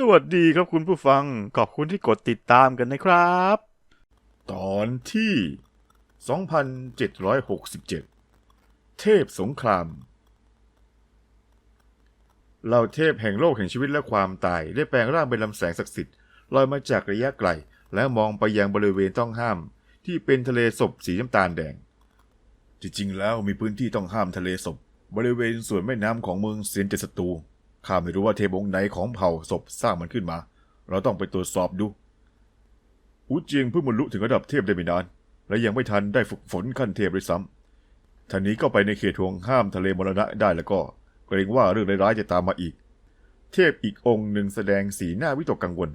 สวัสดีครับคุณผู้ฟัง ขอบคุณที่กดติดตามกันนะครับ ตอนที่ 2767 เทพสงครามเหล่าเทพแห่งโลกแห่งชีวิตและความตาย ได้แปลงร่างเป็นลำแสงศักดิ์สิทธิ์ลอยมาจากระยะไกล และมองไปยังบริเวณต้องห้าม ที่เป็นทะเลศพสีน้ำตาลแดง จริงๆแล้วมีพื้นที่ต้องห้ามทะเลศพบริเวณส่วนแม่น้ำของเมืองเซียนเจดศัตรู ข้าไม่รู้ว่าเทพองค์ไหนของเผ่าศพสร้างมันขึ้นมา เราต้องไปตรวจสอบดูอูเจียงเพิ่งบรรลุถึงระดับเทพได้ไม่นาน และยังไม่ทันได้ฝึกฝนขั้นเทพด้วยซ้ำท่านนี้ก็ไปในเขตห่วงห้ามทะเลมรณะได้แล้วก็เกรงว่าเรื่องร้ายๆจะตามมาอีก เทพอีกองค์หนึ่งแสดงสีหน้าวิตกกังวล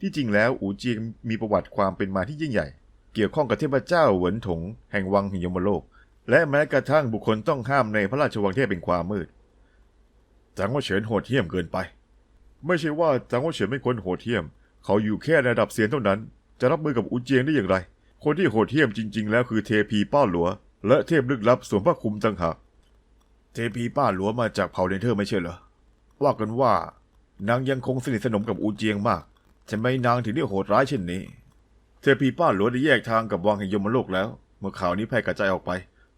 ที่จริงแล้วอูเจียงมีประวัติความเป็นมาที่ยิ่งใหญ่ เกี่ยวข้องกับเทพเจ้าเหวินถง แห่งวังหิยมโลก และแม้กระทั่งบุคคลต้องห้ามในพระราชวังเทพเป็นความมืด จางว่าเฉินโหดเหี้ยมเกินไป ไม่ใช่ว่าจางว่าเฉินไม่ควรโหดเหี้ยม เขาอยู่แค่ระดับเซียนเท่านั้น จะรับมือกับอูเจียงได้อย่างไร คนที่โหดเหี้ยมจริง ๆ แล้วคือเทพีป้าหลัว และเทพลึกลับสวมผ้าคลุมต่างหากเทพีป้าหลัวมาจากเผ่าเนเธอร์ไม่ใช่เหรอว่ากันว่านางยังคงสนิทสนมกับอูเจียงมากทำไมนางถึงได้โหดร้ายเช่นนี้ เทพีป้าหลัวได้แยกทางกับวังแห่งยมโลกแล้ว เมื่อข่าวนี้แพร่กระจายออกไป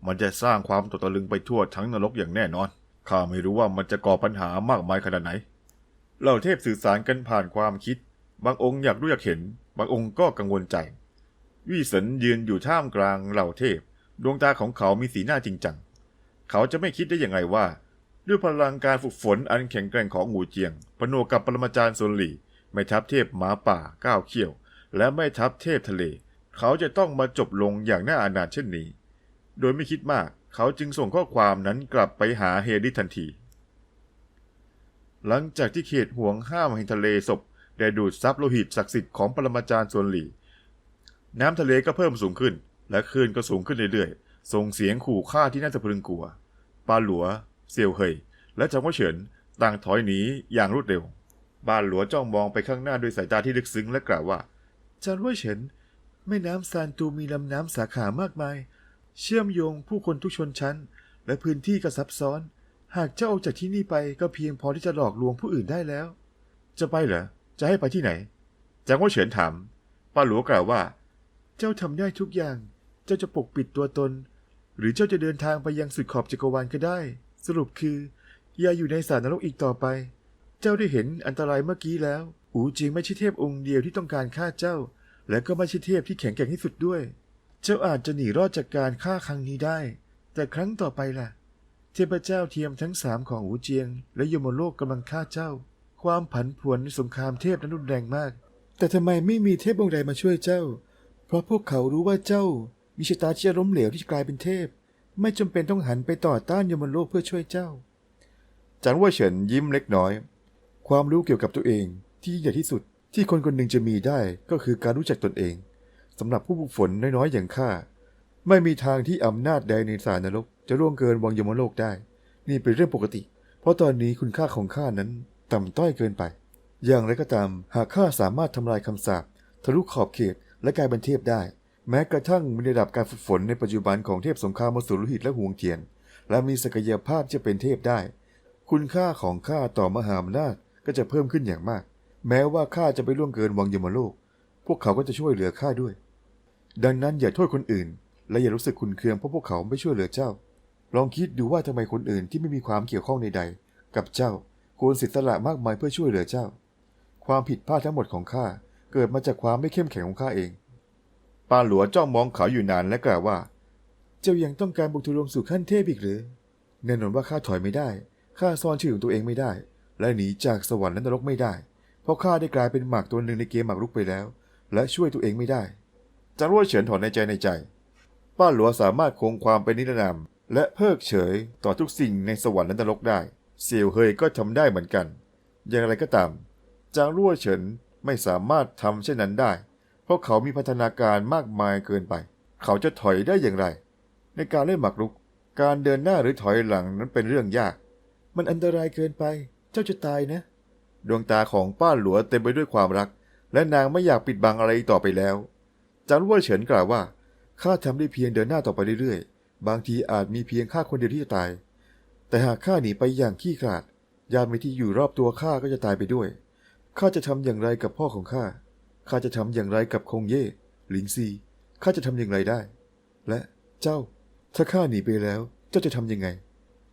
มันจะสร้างความตกตะลึงไปทั่วทั้งนรกอย่างแน่นอน ข้าไม่รู้ว่ามันจะก่อปัญหามากมายขนาดไหน เหล่าเทพสื่อสารกันผ่านความคิด บางองค์อยากรู้อยากเห็น บางองค์ก็กังวลใจวี่เสินยืนอยู่ท่ามกลางเหล่าเทพ ดวงตาของเขามีสีหน้าจริงจัง เขาจะไม่คิดได้อยังไงว่า ด้วยพลังการฝึกฝนอันแข็งแกร่งของหูเจียงผนวกกับปรมาจารย์ซนหลีไม่ทัพเทพหมาป่าก้าวเขี้ยว และไม่ทัพเทพทะเล เขาจะต้องมาจบลงอย่างน่าอนาถเช่นนี้ โดยไม่คิดมาก เขาจึงส่งข้อความนั้นกลับไปหาเฮดิทันที หลังจากที่เขตห่วงห้ามแห่งทะเลศพได้ดูดซับโลหิตศักดิ์สิทธิ์ของปรมาจารย์ซวนหลี น้ำทะเลก็เพิ่มสูงขึ้น และคลื่นก็สูงขึ้นเรื่อยๆ ส่งเสียงขู่ฆ่าที่น่าสะพึงกลัว ปาหลัว เซียวเฮยและจางว่าเฉินต่างถอยหนีอย่างรวดเร็ว บ้านหลัวจ้องมองไปข้างหน้าด้วยสายตาที่ลึกซึ้งและกล่าวว่าจานว่าเฉินแม่น้ำซานตูมีลำน้ำสาขามากมาย เชื่อมโยงผู้คนทุกชนชั้น และพื้นที่ก็ซับซ้อน หากเจ้าออกจากที่นี่ไปก็เพียงพอที่จะหลอกลวงผู้อื่นได้แล้ว จะไปเหรอ จะให้ไปที่ไหนจางว่าเฉินถามป้าหลัวกล่าวว่า เจ้าทำได้ทุกอย่าง เจ้าจะปกปิดตัวตน หรือเจ้าจะเดินทางไปยังสุดขอบจักรวาลก็ได้ สรุปคือ อย่าอยู่ในสารนรกอีกต่อไป เจ้าได้เห็นอันตรายเมื่อกี้แล้ว อูจิงไม่ใช่เทพองค์เดียวที่ต้องการฆ่าเจ้า และก็ไม่ใช่เทพที่แข็งแกร่งที่สุดด้วย เจ้าอาจจะหนีรอดจากการฆ่าครั้งนี้ได้ แต่ครั้งต่อไปล่ะ เทพเจ้าเทียมทั้งสามของอูเจียง และยมโลกกำลังฆ่าเจ้า ความผันผวนในสงครามเทพนั้นรุนแรงมาก แต่ทำไมไม่มีเทพองค์ใดมาช่วยเจ้า เพราะพวกเขารู้ว่าเจ้ามีชะตาที่จะล้มเหลวที่จะกลายเป็นเทพ ไม่จำเป็นต้องหันไปต่อต้านยมโลกเพื่อช่วยเจ้าจางว่าเฉินยิ้มเล็กน้อย ความรู้เกี่ยวกับตัวเองที่ยิ่งใหญ่ที่สุดที่คนคนหนึ่งจะมีได้ก็คือการรู้จักตนเอง สำหรับผู้ฝึกฝนน้อยๆอย่างข้าไม่มีทางที่อำนาจใดในสารนรก จะร่วงเกินวังยมโลกได้ นี่เป็นเรื่องปกติ เพราะตอนนี้คุณค่าของข้านั้นต่ำต้อยเกินไป อย่างไรก็ตาม หากข้าสามารถทำลายคำสาปทะลุขอบเขตและกลายเป็นเทพได้ แม้กระทั่งมีระดับการฝึกฝนในปัจจุบันของเทพสงครามมสุรุหิตและห่วงเทียน และมีศักยภาพจะเป็นเทพได้ คุณค่าของข้าต่อมหาอำนาจก็จะเพิ่มขึ้นอย่างมาก แม้ว่าข้าจะไปล่วงเกินวังยมโลก วกเขาก็จะช่วยเหลือข้าด้วย ดังนั้นอย่าโทษคนอื่น และอย่ารู้สึกขุนเคืองเพราะพวกเขาไม่ช่วยเหลือเจ้า ลองคิดดูว่าทำไมคนอื่นที่ไม่มีความเกี่ยวข้องใดๆกับเจ้าควรเสียสละมากมายเพื่อช่วยเหลือเจ้า ความผิดพลาดทั้งหมดของข้าเกิดมาจากความไม่เข้มแข็งของข้าเองปาหลัวจ้องมองเขาอยู่นานและกล่าวว่า เจ้ายังต้องการบุกทะลวงสู่ขั้นเทพอีกหรือแน่นอนว่าข้าถอยไม่ได้ข้าซ่อนชื่อของตัวเองไม่ได้ และหนีจากสวรรค์และนรกไม่ได้ เพราะข้าได้กลายเป็นหมากตัวหนึ่งในเกมหมากรุกไปแล้ว และช่วยตัวเองไม่ได้จางรั่วเฉินถอนในใจในใจ ป้าหลัวสามารถคงความเป็นนิรนามและเพิกเฉยต่อทุกสิ่งในสวรรค์และนรกได้ เซียวเฮยก็ทำได้เหมือนกัน อย่างไรก็ตาม จางรั่วเฉินไม่สามารถทำเช่นนั้นได้ เพราะเขามีพัฒนาการมากมายเกินไป เขาจะถอยได้อย่างไร ในการเล่นหมากรุก การเดินหน้าหรือถอยหลังนั้นเป็นเรื่องยาก มันอันตรายเกินไป เจ้าจะตายนะ ดวงตาของป้าหลัวเต็มไปด้วยความรัก และนางไม่อยากปิดบังอะไรอีกต่อไปแล้ว จางรั่วเฉินกล่าวว่าข้าทำได้เพียงเดินหน้าต่อไปเรื่อยๆ บางทีอาจมีเพียงข้าคนเดียวที่จะตาย แต่หากข้าหนีไปอย่างขี้ขลาด ญาติมิที่อยู่รอบตัวข้าก็จะตายไปด้วย ข้าจะทำอย่างไรกับพ่อของข้า ข้าจะทำอย่างไรกับคงเย่หลิงซี ข้าจะทำอย่างไรได้ และเจ้า ถ้าข้าหนีไปแล้ว เจ้าจะทำยังไง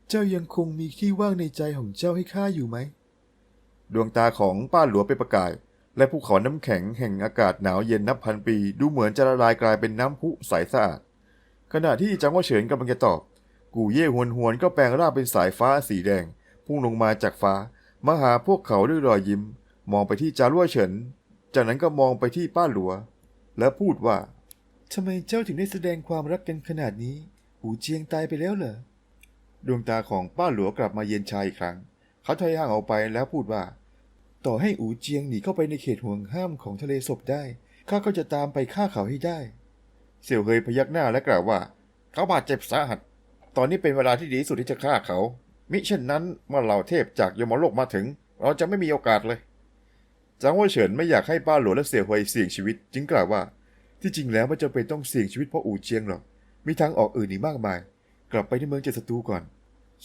เจ้ายังคงมีที่ว่างในใจของเจ้าให้ข้าอยู่ไหม ดวงตาของป้าหลัวเป็นประกาย และภูเขาน้ำแข็งแห่งอากาศหนาวเย็นนับพันปี ดูเหมือนจะละลายกลายเป็นน้ำพุใสสะอาด ขณะที่จังหวะเฉินกำลังจะตอบ กูเย่หวนหวนๆก็แปลงร่างเป็นสายฟ้าสีแดง พุ่งลงมาจากฟ้า มาหาพวกเขาด้วยรอยยิ้ม มองไปที่จารั่วเฉิน จากนั้นก็มองไปที่ป้าหลัว และพูดว่าทำไมเจ้าถึงได้แสดงความรักกันขนาดนี้ หูเจียงตายไปแล้วเหรอดวงตาของป้าหลัวกลับมาเย็นชาอีกครั้ง เขาถอยห่างออกไปแล้วพูดว่า ต่อให้อูเจียงหนีเข้าไปในเขตห่วงห้ามของทะเลศพได้ ข้าก็จะตามไปฆ่าเขาให้ได้ เสี่ยวเฮยพยักหน้าและกล่าวว่า เขาบาดเจ็บสาหัส ตอนนี้เป็นเวลาที่ดีสุดที่จะฆ่าเขา มิเช่นนั้นเมื่อเหล่าเทพจากยมโลกมาถึง เราจะไม่มีโอกาสเลยจางว่าเฉินไม่อยากให้ป้าหลวงและเสี่ยวเฮยเสี่ยงชีวิต จึงกล่าวว่า ที่จริงแล้วไม่จำเป็นต้องเสี่ยงชีวิตเพราะอูเจียงหรอก มีทางออกอื่นอีกมากมาย กลับไปที่เมืองเจ็ดศัตรูก่อน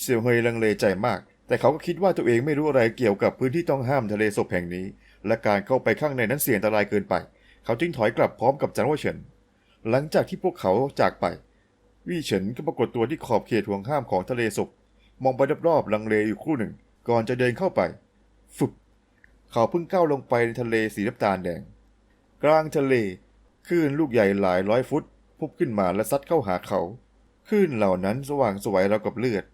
เสี่ยวเฮยลังเลใจมาก แต่เขาก็คิดว่าตัวเองไม่รู้อะไรเกี่ยวกับพื้นที่ต้องห้ามทะเลศพแห่งนี้ และการเข้าไปข้างในนั้นเสี่ยงอันตรายเกินไป เขาจึงถอยกลับพร้อมกับจางวเฉิน หลังจากที่พวกเขาจากไป วี่เฉินก็ปรากฏตัวที่ขอบเขตห่วงห้ามของทะเลศพมองไปรอบๆลังเลอยู่ครู่หนึ่ง ก่อนจะเดินเข้าไปฝุบเขาเพิ่งก้าวลงไปในทะเลสีน้ำตาลแดง กลางทะเลคลื่นลูกใหญ่หลายร้อยฟุต พุบขึ้นมาและซัดเข้าหาเขาคลื่นเหล่านั้นสว่างสวยราวกับเลือด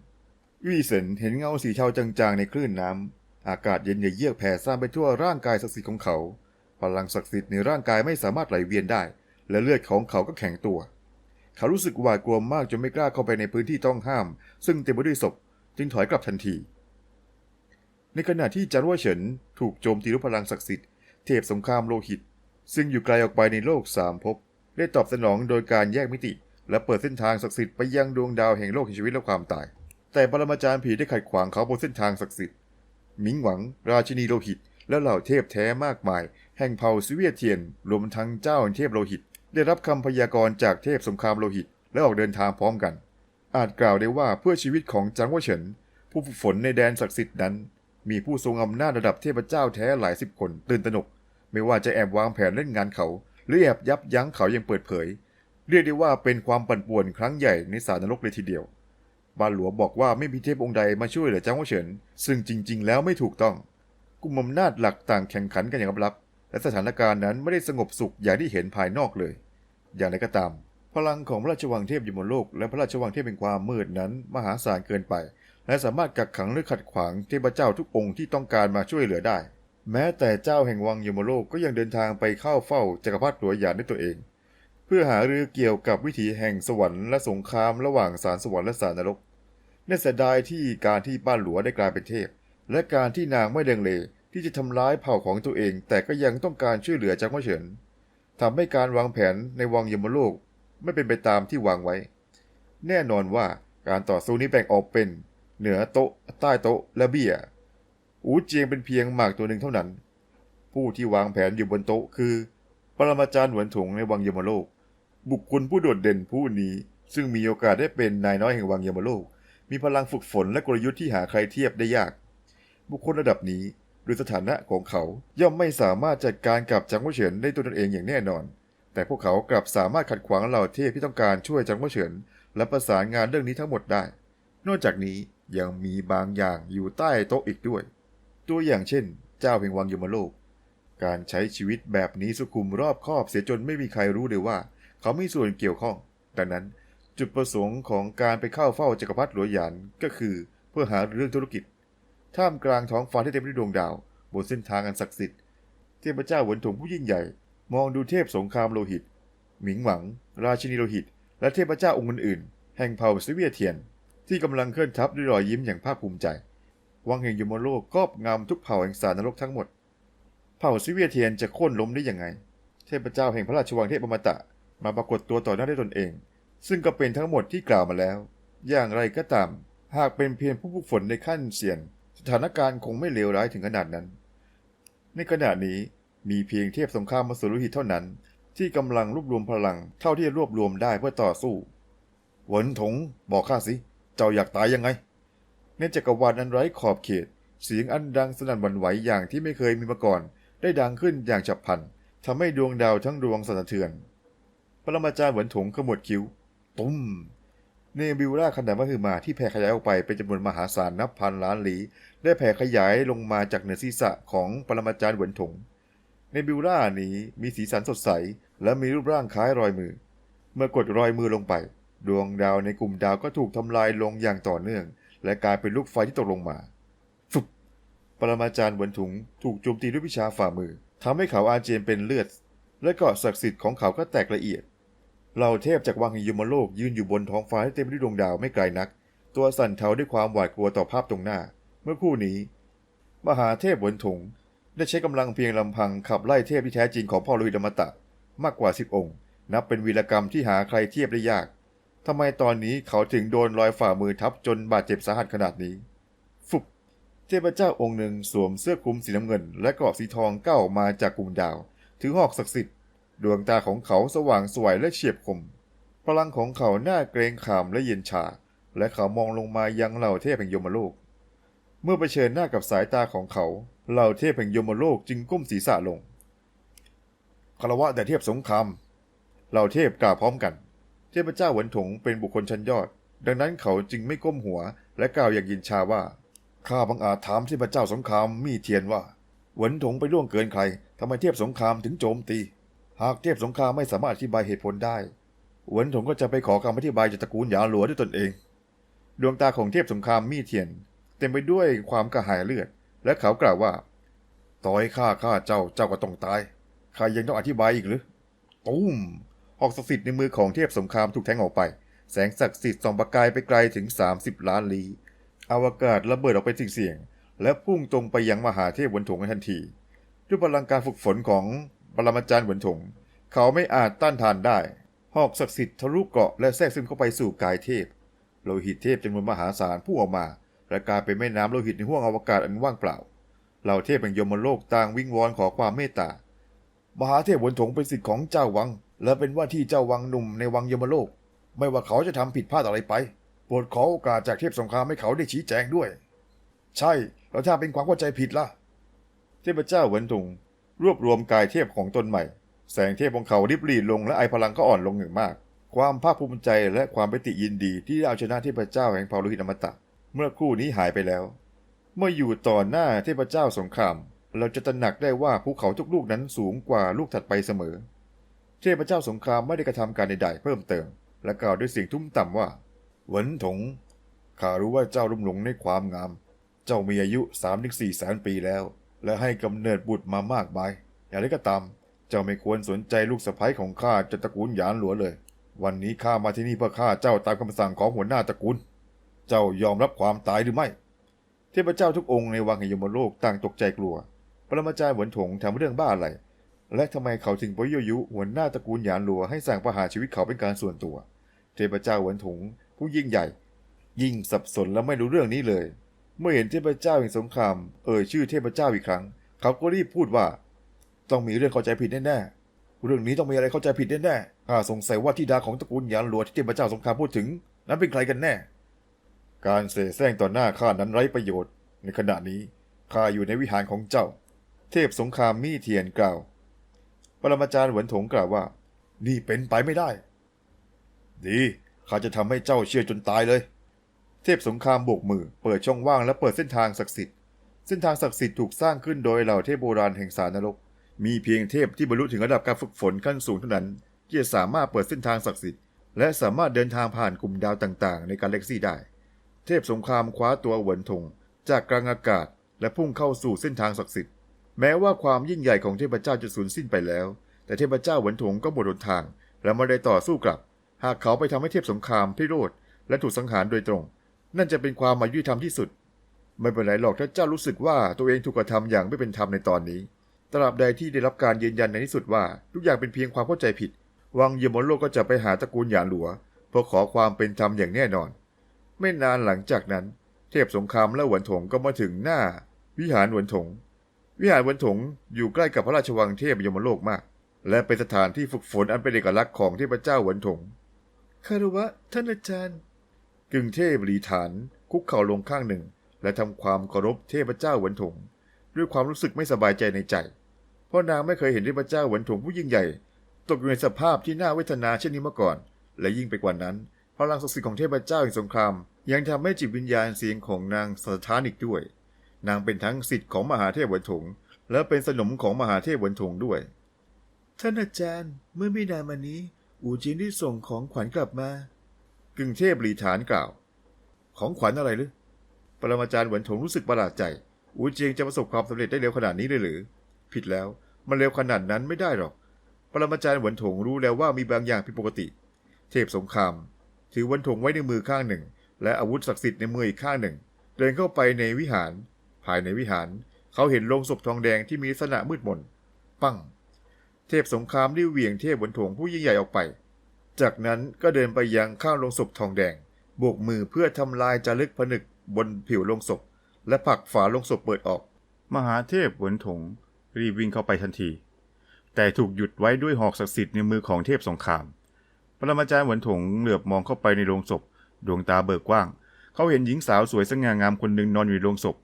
วี่เฉินเห็นเงาสีเทาจางๆในคลื่นน้ำ อากาศเย็นเยือกแผ่ซ่านไปทั่วร่างกายศักดิ์สิทธิ์ของเขา พลังศักดิ์สิทธิ์ในร่างกายไม่สามารถไหลเวียนได้ และเลือดของเขาก็แข็งตัว เขารู้สึกหวาดกลัวมากจนไม่กล้าเข้าไปในพื้นที่ต้องห้าม ซึ่งเต็มไปด้วยศพ จึงถอยกลับทันที ในขณะที่จารวเฉินถูกโจมตีด้วยพลังศักดิ์สิทธิ์เทพสงครามโลหิต ซึ่งอยู่ไกลออกไปในโลกสามภพได้ตอบสนองโดยการแยกมิติ และเปิดเส้นทางศักดิ์สิทธิ์ไปยังดวงดาวแห่งโลกแห่งชีวิตและความตาย แต่ปรมาจารย์ผีได้ขัดขวางเขาบนเส้นทางศักดิ์สิทธิ์หมิงหวัง ราชินีโลหิต และเหล่าเทพแท้มากมาย แห่งเผ่าซิเวียเทียน รวมทั้งเจ้าเทพโลหิต ได้รับคำพยากรณ์จากเทพสงครามโลหิต และออกเดินทางพร้อมกัน อาจกล่าวได้ว่าเพื่อชีวิตของจางหวะเฉิน ผู้ฝึกฝนในแดนศักดิ์สิทธิ์นั้น มีผู้ทรงอำนาจระดับเทพเจ้าแท้หลายสิบคนตื่นตระหนก ไม่ว่าจะแอบวางแผนเล่นงานเขา หรือแอบยับยั้งเขาอย่างเปิดเผย เรียกได้ว่าเป็นความปั่นป่วนครั้งใหญ่ในสารนรกเลยทีเดียว บาหลวงบอกว่าไม่มีเทพองค์ใดมาช่วยเหลือจางหวเฉิน ซึ่งจริง ๆ แล้วไม่ถูกต้อง กลุ่มอำนาจหลักต่างแข่งขันกันอย่างลับๆและสถานการณ์นั้นไม่ได้สงบสุขอย่างที่เห็นภายนอกเลย อย่างไรก็ตาม พลังของพระราชวังเทพยมโลก และพระราชวังเทพเป็นความมืดนั้นมหาศาลเกินไป และสามารถกักขังหรือขัดขวางเทพเจ้าทุกองค์ที่ต้องการมาช่วยเหลือได้ แม้แต่เจ้าแห่งวังยมโลกก็ยังเดินทางไปเข้าเฝ้าจักรพรรดิหลวงหยานด้วยตัวเอง เพื่อหารือเกี่ยวกับวิถีแห่งสวรรค์และสงครามระหว่างสารสวรรค์และสารนรก น่าเสียดายที่การที่ป้าหลวงได้กลายเป็นเทพ และการที่นางไม่เดงเลที่จะทำร้ายเผ่าของตัวเอง แต่ก็ยังต้องการช่วยเหลือจางหวะเฉินทำให้การวางแผนในวังยมโลกไม่เป็นไปตามที่วางไว้ แน่นอนว่าการต่อสู้นี้แบ่งออกเป็น เหนือโต๊ะ ใต้โต๊ะและเบี้ย อูเจียงเป็นเพียงหมากตัวหนึ่งเท่านั้น ผู้ที่วางแผนอยู่บนโต๊ะคือ ปรมาจารย์หวนถงในวังยมโลก บุคคลผู้โดดเด่นผู้นี้ซึ่งมีโอกาสได้เป็นนายน้อยแห่งวังยมโลก มีพลังฝึกฝนและกลยุทธ์ที่หาใครเทียบได้ยาก บุคคลระดับนี้โดยสถานะของเขาย่อมไม่สามารถจัดการกับจังหวะเฉินได้ตัวตนเองอย่างแน่นอน แต่พวกเขากลับสามารถขัดขวางเหล่าเทพที่ต้องการช่วยจังหวะเฉินและประสานงานเรื่องนี้ทั้งหมดได้ นอกจากนี้ยังมีบางอย่างอยู่ใต้โต๊ะอีกด้วย ตัวอย่างเช่น เจ้าแห่งวังยมโลก การใช้ชีวิตแบบนี้สุขุมรอบคอบเสียจนไม่มีใครรู้เลยว่า เขามีส่วนเกี่ยวข้อง ดังนั้น จุดประสงค์ของการไปเข้าเฝ้าจักรพรรดิหลวงหยานก็คือเพื่อหาเรื่องธุรกิจ ท่ามกลางท้องฟ้าที่เต็มไปด้วยดวงดาวบนเส้นทางอันศักดิ์สิทธิ์เทพเจ้าหวนถงผู้ยิ่งใหญ่ มองดูเทพสงครามโลหิต หมิงหวัง ราชินีโลหิต และเทพเจ้าองค์อื่นๆ แห่งเผ่าซิเวียเทียน ที่กำลังเคลื่อนทัพด้วยรอยยิ้มอย่างภาคภูมิใจ วังแห่งยมโลกครอบงำทุกเผ่าแห่งสารนรกทั้งหมด เผ่าซิเวียเทียนจะโค่นล้มได้ยังไง เทพเจ้าแห่งพระราชวังเทพอมตะ มาปรากฏตัวต่อหน้าด้วยตนเอง ซึ่งก็เป็นทั้งหมดที่กล่าวมาแล้ว อย่างไรก็ตาม หากเป็นเพียงผู้ฝึกฝนในขั้นเสี่ยง สถานการณ์คงไม่เลวร้ายถึงขนาดนั้น ในขณะนี้มีเพียงเทพสงครามมาสุรุหิตเท่านั้น ที่กำลังรวบรวมพลังเท่าที่รวบรวมได้เพื่อต่อสู้หวนถงบอกข้าสิ เจ้าอยากตายยังไง ในจักรวาลอันไร้ขอบเขต เสียงอันดังสนั่นหวั่นไหวอย่างที่ไม่เคยมีมาก่อน ได้ดังขึ้นอย่างฉับพลันทำให้ดวงดาวทั้งดวงสั่นสะเทือน ปรมาจารย์หวนถงขมวดคิ้ว ตุ้มเนบิวราขนาดมหึมาที่แผ่ขยายออกไปเป็นจำนวนมหาศาลนับพันล้านลี้ได้แผ่ขยายลงมาจากเหนือศีรษะของปรมาจารย์เหวินถงเนบิวรานี้มีสีสันสดใส และมีรูปร่างคล้ายรอยมือ เมื่อกดรอยมือลงไป ดวงดาวในกลุ่มดาวก็ถูกทำลายลงอย่างต่อเนื่อง และกลายเป็นลูกไฟที่ตกลงมาฟุบปรมาจารย์เหวินถงถูกโจมตีด้วยวิชาฝ่ามือทำให้เขาอาเจียนเป็นเลือด และเกาะศักดิ์สิทธิ์ของเขาก็แตกละเอียด เหล่าเทพจากวังหิยมโลกยืนอยู่บนท้องฟ้าที่เต็มไปด้วยดวงดาวไม่ไกลนัก ตัวสั่นเทาด้วยความหวาดกลัวต่อภาพตรงหน้า เมื่อคู่นี้ มหาเทพวนถงได้ใช้กำลังเพียงลำพังขับไล่เทพที่แท้จริงของพ่อลุยดมตะ มากกว่าสิบองค์ นับเป็นวีรกรรมที่หาใครเทียบได้ยากทำไมตอนนี้เขาถึงโดนรอยฝ่ามือทับจนบาดเจ็บสาหัสขนาดนี้ ฟุบเทพเจ้าองค์หนึ่งสวมเสื้อคลุมสีน้ำเงิน และกรอบสีทองก้าวออกมาจากกลุ่มดาว ถือหอกศักดิ์สิทธิ์ ดวงตาของเขาสว่างสวยและเฉียบคม พลังของเขาหน้าเกรงขามและเย็นชา และเขามองลงมายังเหล่าเทพแห่งยมโลก เมื่อเผชิญหน้ากับสายตาของเขา เหล่าเทพแห่งยมโลกจึงก้มศีรษะลงคารวะแต่เทพสงครามเหล่าเทพกล่าวพร้อมกัน เทพเจ้าหวนถงเป็นบุคคลชั้นยอด ดังนั้นเขาจึงไม่ก้มหัว และกล่าวอย่างยินชาว่าข้าบังอาจถามเทพเจ้าสงครามมีเทียนว่าหวนถงไปล่วงเกินใครทำไมเทพสงครามถึงโจมตี หากเทพสงครามไม่สามารถอธิบายเหตุผลได้หวนถงก็จะไปขอคำอธิบายจากตระกูลหยาหลัวด้วยตนเอง ดวงตาของเทพสงครามมี่เทียน เต็มไปด้วยความกระหายเลือด และเขากล่าวว่า ต่อให้ข้าฆ่าเจ้าเจ้าก็ต้องตายข้ายังต้องอธิบายอีกหรือตุ้มหอกศักดิ์สิทธิ์ในมือของเทพสงครามถูกแทงออกไป แสงศักดิ์สิทธิ์ส่องประกายไปไกลถึง 30 ล้านลี้อวกาศระเบิดออกเป็นสิ่งเสียงและพุ่งตรงไปยังมหาเทพวนถงทันที ด้วยพลังการฝึกฝนของ ปรมาจารย์หวนถง เขาไม่อาจต้านทานได้ หอกศักดิ์สิทธิ์ทะลุเกราะและแทรกซึมเข้าไปสู่กายเทพ โลหิตเทพจำนวนมหาศาลพุ่งออกมาและกลายเป็นแม่น้ำโลหิตในห้วงอวกาศอันว่างเปล่า เหล่าเทพแห่งยมโลกต่างวิงวอนขอความเมตตา มหาเทพหวนถงเป็นสิทธิ์ของเจ้าวัง และเป็นว่าที่เจ้าวังหนุ่มในวังยมโลก ไม่ว่าเขาจะทำผิดพลาดอะไรไปโปรดขอโอกาสจากเทพสงครามให้เขาได้ชี้แจงด้วย ใช่แล้วถ้าเป็นความเข้าใจผิดล่ะ เทพเจ้าหวนถง รวบรวมกายเทพของตนใหม่ แสงเทพของเขาริบหรี่ลงและไอพลังก็อ่อนลงอย่างมาก ความภาคภูมิใจและความปิติยินดีที่ได้เอาชนะเทพเจ้าแห่งเผ่าโลหิตอมตะ เมื่อครู่นี้หายไปแล้ว เมื่ออยู่ต่อหน้าเทพเจ้าสงคราม เราจะตระหนักได้ว่าภูเขาทุกลูกนั้นสูงกว่าลูกถัดไปเสมอ เทพเจ้าสงครามไม่ได้กระทำการใดๆเพิ่มเติม และกล่าวด้วยเสียงทุ้มต่ำว่าหวนถงข้ารู้ว่าเจ้าลุ่มหลงในความงาม เจ้ามีอายุสามถึงสี่แสนปีแล้ว และให้กำเนิดบุตรมามากมายอย่างไรก็ตาม เจ้าไม่ควรสนใจลูกสะใภ้ของข้าจากตระกูลหยานหลัวเลย วันนี้ข้ามาที่นี่เพื่อฆ่าเจ้าตามคำสั่งของหัวหน้าตระกูล เจ้ายอมรับความตายหรือไม่ เทพเจ้าทุกองค์ในวังแห่งยมโลกต่างตกใจกลัว ปรมาจารย์หวนถงทำเรื่องบ้าอะไร และทำไมเขาถึงไปยั่วยุหัวหน้าตระกูลหยานหลัวให้สั่งประหารชีวิตเขาเป็นการส่วนตัว เทพเจ้าหวนถงผู้ยิ่งใหญ่ ยิ่งสับสนและไม่รู้เรื่องนี้เลย เมื่อเห็นเทพเจ้าแห่งสงครามเอ่ยชื่อเทพเจ้าอีกครั้ง เขาก็รีบพูดว่า ต้องมีเรื่องเข้าใจผิดแน่ๆเรื่องนี้ต้องมีอะไรเข้าใจผิดแน่ๆข้าสงสัยว่าธิดาของตระกูลหยานหลัวที่เทพเจ้าสงครามพูดถึง นั้นเป็นใครกันแน่ การเสแสร้งต่อหน้าข้านั้นไร้ประโยชน์ ในขณะนี้ข้าอยู่ในวิหารของเจ้า เทพสงครามมี่เทียนกล่าวปรมาจารย์หวนถงกล่าวว่า นี่เป็นไปไม่ได้ ดีข้าจะทำให้เจ้าเชื่อจนตายเลย เทพสงครามโบกมือ เปิดช่องว่างและเปิดเส้นทางศักดิ์สิทธิ์ เส้นทางศักดิ์สิทธิ์ถูกสร้างขึ้นโดยเหล่าเทพโบราณแห่งสารนรก มีเพียงเทพที่บรรลุถึงระดับการฝึกฝนขั้นสูงเท่านั้น ที่จะสามารถเปิดเส้นทางศักดิ์สิทธิ์ และสามารถเดินทางผ่านกลุ่มดาวต่างๆ ในกาแล็กซี่ได้ เทพสงครามคว้าตัวเหวินถงจากกลางอากาศ และพุ่งเข้าสู่เส้นทางศักดิ์สิทธิ์ แม้ว่าความยิ่งใหญ่ของเทพเจ้าจะสูญสิ้นไปแล้ว แต่เทพเจ้าเหวินถงก็หมดหนทาง และไม่ได้ต่อสู้กลับ หากเขาไปทำให้เทพสงครามพิโรธและถูกสังหารโดยตรง นั่นจะเป็นความอายุติธรรมที่สุด ไม่เป็นไรหรอกถ้าเจ้ารู้สึกว่าตัวเองถูกกระทำอย่างไม่เป็นธรรมในตอนนี้ ตราบใดที่ได้รับการยืนยันในที่สุดว่าทุกอย่างเป็นเพียงความเข้าใจผิด วังเยมอนโลกก็จะไปหาตระกูลหยาหลัวเพื่อขอความเป็นธรรมอย่างแน่นอน ไม่นานหลังจากนั้น เทพสงครามและหวนถงก็มาถึงหน้า วิหารหวนถง วิหารหวนถงอยู่ใกล้กับพระราชวังเทพยมโลกมาก และเป็นสถานที่ฝึกฝนอันเป็นเอกลักษณ์ของเทพเจ้าหวนถงคารวะท่านอาจารย์ กึ่งเทพหลีฐาน คุกเข่าลงข้างหนึ่ง และทำความเคารพเทพเจ้าหวนถง ด้วยความรู้สึกไม่สบายใจในใจ เพราะนางไม่เคยเห็นเทพเจ้าหวนถงผู้ยิ่งใหญ่ ตกอยู่ในสภาพที่น่าเวทนาเช่นนี้มาก่อน และยิ่งไปกว่านั้นพลังศักดิ์สิทธิ์ของเทพเจ้าแห่งสงคราม ยังทำให้จิตวิญญาณเสียงของนางสถานอีกด้วย นางเป็นทั้งสิทธิ์ของมหาเทพหวนถง และเป็นสนมของมหาเทพหวนถงด้วย ท่านอาจารย์เมื่อไม่นานมานี้ อูจินได้ส่งของขวัญกลับมา กึ่งเทพหลีฐานกล่าว ของขวัญอะไรหรือปรมาจารย์หวนถงรู้สึกประหลาดใจ อูเจียงจะประสบความสำเร็จได้เร็วขนาดนี้เลยหรือ ผิดแล้ว มันเร็วขนาดนั้นไม่ได้หรอก ปรมาจารย์หวนถงรู้แล้วว่ามีบางอย่างผิดปกติ เทพสงคราม ถือหวนถงไว้ในมือข้างหนึ่ง และอาวุธศักดิ์สิทธิ์ในมืออีกข้างหนึ่ง เดินเข้าไปในวิหาร ภายในวิหาร เขาเห็นโลงศพทองแดงที่มีลักษณะมืดมน ปั้ง เทพสงครามได้เหวี่ยงเทพหวนถงผู้ยิ่งใหญ่ออกไป จากนั้นก็เดินไปยังข้างโลงศพทองแดงโบกมือเพื่อทำลายจารึกผนึกบนผิวโลงศพ และผลักฝาโลงศพเปิดออก มหาเทพหวนถงรีบวิ่งเข้าไปทันที แต่ถูกหยุดไว้ด้วยหอกศักดิ์สิทธิ์ในมือของเทพสงคราม ปรมาจารย์หวนถงเหลือบมองเข้าไปในโลงศพ ดวงตาเบิกกว้าง เขาเห็นหญิงสาวสวยสง่างามคนหนึ่งนอนอยู่ในโลงศพ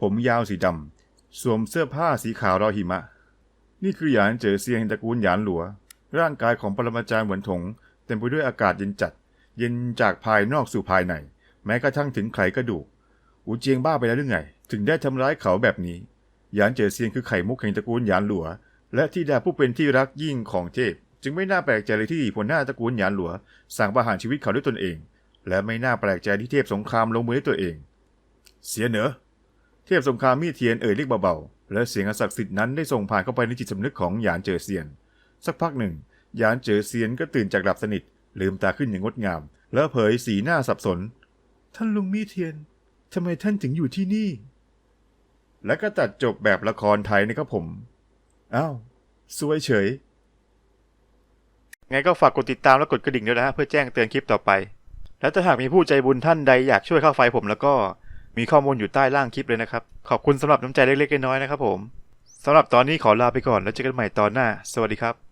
ผมยาวสีดำสวมเสื้อผ้าสีขาวรอหิมะ นี่คือหยานเจ๋อเซียงแห่งตระกูลหยานหลัว ร่างกายของปรมาจารย์หวนถง เต็มไปด้วยอากาศเย็นจัด เย็นจากภายนอกสู่ภายใน แม้กระทั่งถึงไขกระดูก อูเจียงบ้าไปแล้วหรือไง ถึงได้ทำร้ายเขาแบบนี้ หยานเจอเซียงคือไข่มุกแห่งตระกูลหยานหลัว และที่ดาผู้เป็นที่รักยิ่งของเทพ จึงไม่น่าแปลกใจเลยที่หัวหน้าตระกูลหยานหลัว สั่งประหารชีวิตเขาด้วยตนเอง และไม่น่าแปลกใจที่เทพสงครามลงมือด้วยตัวเอง เสียเหนอเทพสงครามมีเทียนเอ่ยเรียกเบาๆและเสียงศักดิ์สิทธิ์นั้นได้ส่งผ่านเข้าไปในจิตสำนึกของหยานเจอเซียน สักพักหนึ่ง ยานเจอเซียนก็ตื่นจากหลับสนิท ลืมตาขึ้นอย่างงดงาม แล้วเผยสีหน้าสับสน ท่านลุงมีเทียนทำไมท่านถึงอยู่ที่นี่ และก็ตัดจบแบบละครไทยนะครับผม อ้าวสวยเฉย ไงก็ฝากกดติดตามและกดกระดิ่งด้วยนะฮะเพื่อแจ้งเตือนคลิปต่อไป และถ้าหากมีผู้ใจบุญท่านใดอยากช่วยเข้าไฟผมแล้วก็มีข้อมูลอยู่ใต้ล่างคลิปเลยนะครับ ขอบคุณสำหรับน้ำใจเล็กๆน้อยๆนะครับผมสำหรับตอนนี้ขอลาไปก่อนแล้วเจอกันใหม่ตอนหน้า สวัสดีครับ